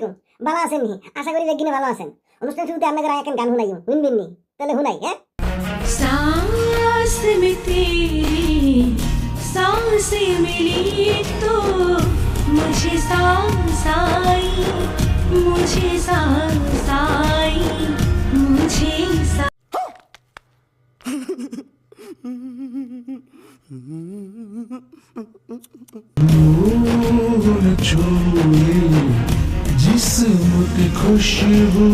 আলাইকুম ভালো আছেন নি আশা করি দেখি ভালো আছেন অনুষ্ঠান শুরুতে আপনাদের এখন গান শুনাই শুনবেন নি তাহলে শুনাই হ্যাঁ सांस में तेरी सांस मिली तो मुझे सांस आई मुझे सांस आई मुझे सांस रूह न छूए जिस्म की खुशबू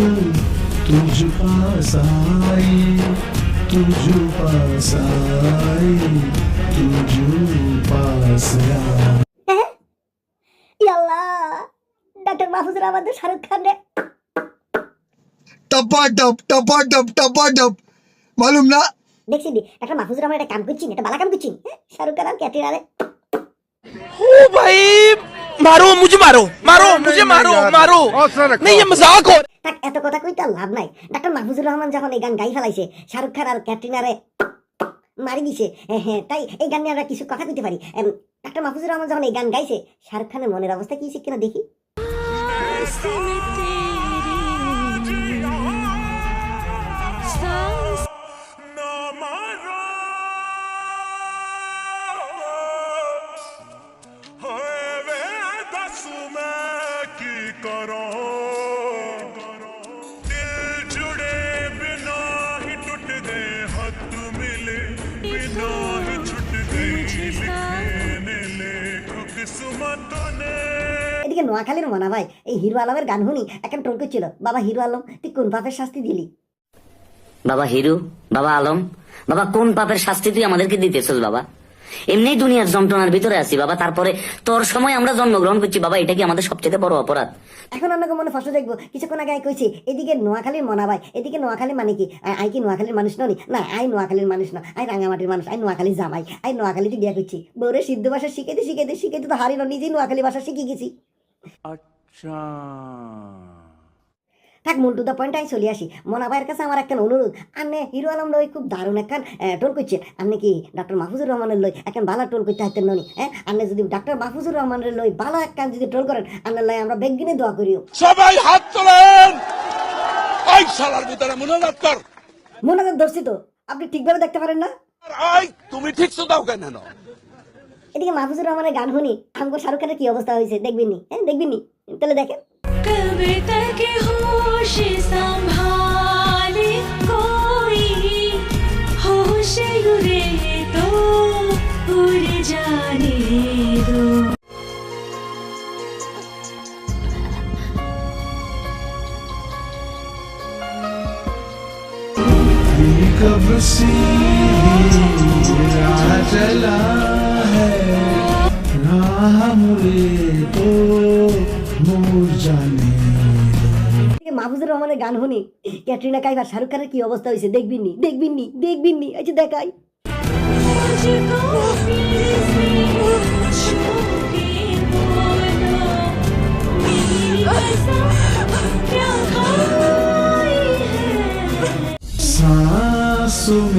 तुझ पास आई तुझ पास आई तुझ पास आई ইয়াল্লাহ ডক্টর মাহফুজুর আমাদের শাহরুখ খান রে टपाटप टपाटप टपाटप मालूम ना দেখছি দি ডক্টর মাহফুজুর রহমান একটা কাম করছিন একটা বালা কাম করছিন হ্যাঁ? শাহরুখ খান আর ক্যাটরিনা রে ओ भाई मारो मुझे मारो मारो मुझे मारो मारो नहीं ये मजाक हो তাক এত কথা কইতে আর লাভ নাই ডক্টর মাহফুজুর রহমান যখন এই গান গাই ফেলাইছে শাহরুখ খান আর ক্যাটরিনা রে মারি দিছে হ্যাঁ, হ্যাঁ তাই এই গান নিয়ে আমরা কিছু কথা কইতে পারি ডক্টর মাহফুজুর রহমান যখন এই গান গাইছে শাহরুখ খানের মনের অবস্থা কি ছিল কিনা দেখি करो। दिल जुड़े बिना ही टूट दे हथ मिले बिना ही लिखने लेखक सुमत ने। এদিকে নোয়াখালীর মনা ভাই এই হিরো আলমের গান শুনি এখন টোল করছিল বাবা হিরো আলম তুই কোন পাপের শাস্তি দিলি? বাবা হিরু বাবা আলম বাবা কোন পাপের শাস্তি তুই আমাদেরকে দিতেছিস বাবা? এমনি দুনিয়ার যন্ত্রণার ভিতরে আছি বাবা। তারপরে তোর সময় আমরা জন্মগ্রহণ করছি বাবা। এটা কি আমাদের সবচেয়ে বড় অপরাধ? এখন অন্য মনে ফসল দেখব। কিছুক্ষণ আগে কইছি এদিকে নোয়াখালীর মনা ভাই এদিকে নোয়াখালী মানে কি? আই কি নোয়াখালীর মানুষ ননি? না আই নোয়াখালীর মানুষ না আই রাঙামাটির মানুষ আই নোয়াখালী জামাই আই নোয়াখালীতে বিয়া করছি বউরে সিদ্ধ ভাষা শিখাইতে শিখাইতে শিখাইতে তো হারিল নিজেই নোয়াখালী ভাষা শিখে গেছি। থাক মূল টু দ্য পয়েন্ট আমি চলে আসি। মনা ভাইয়ের কাছে আমার একটা অনুরোধ। আনে হিরো আলম লই খুব দারুণ একখান টোল করছে আপনি কি ডক্টর মাহফুজুর রহমানের লই এখন ভালো টোল করতে হাইতেন ননি হ্যাঁ আপনি যদি ডক্টর মাহফুজুর রহমানের লই ভালো একখান যদি টোল করেন আপনার লাই আমরা বেগিনে দোয়া করিও। সবাই হাত তোলেন! ওই শালার ভিতরে মনোনাথ কর! মনে করেন ধরছি তো আপনি ঠিকভাবে দেখতে পারেন না? আই তুমি ঠিক দাও কেন এদিকে মাহফুজুর রহমানের গান শুনি আমগো শাহরুখ খানের কি অবস্থা হয়েছে দেখবেন নি হ্যাঁ দেখবেন নি? তাহলে দেখেন। उड़ जाने दो ये कब से राह चला है राह मुड़े तो मुड़ जाने दो এদিকে মাহফুজুর রহমানের গান শুনি ক্যাটরিনা কাইফ আর শাহরুখ খানের কি অবস্থা হয়েছে দেখবেন নি দেখবেন নি দেখবেন নি এই যে দেখাই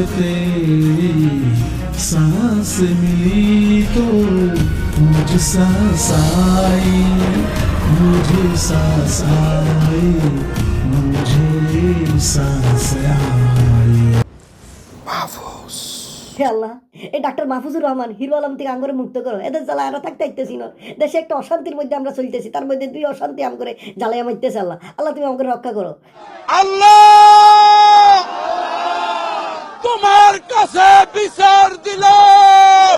तेरी सांस मिली तो मुझे सांस मुझे सांस आई मुझे सांस आई। হে আল্লাহ, এই ডাক্তার মাহফুজুর রহমান, হিরো আলম থেকে আঙ্গরে মুক্ত করো। এদের জ্বালা আমরা থাকতে আইতেছি না। দেশে একটা অশান্তির মধ্যে আমরা চলতেছি, তার মধ্যে দুই অশান্তি আম করে জ্বালাই মারতেছে আল্লাহ। আল্লাহ, তুমি আমাকে রক্ষা করো। আল্লাহ! তোমার কাছে বিচার দিলাম।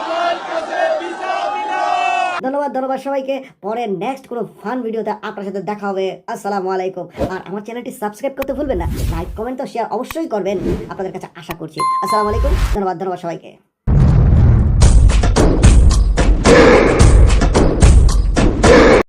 ধন্যবাদ ধন্যবাদ সবাইকে। পরে নেক্সট কোনো ফান ভিডিওতে আপনার সাথে দেখা হবে। আসসালামু আলাইকুম। আর আমার চ্যানেলটি সাবস্ক্রাইব করতে ভুলবেন না। লাইক কমেন্ট তো শেয়ার অবশ্যই করবেন। আপনাদের কাছে আশা করছি। আসসালামু আলাইকুম। ধন্যবাদ ধন্যবাদ সবাইকে।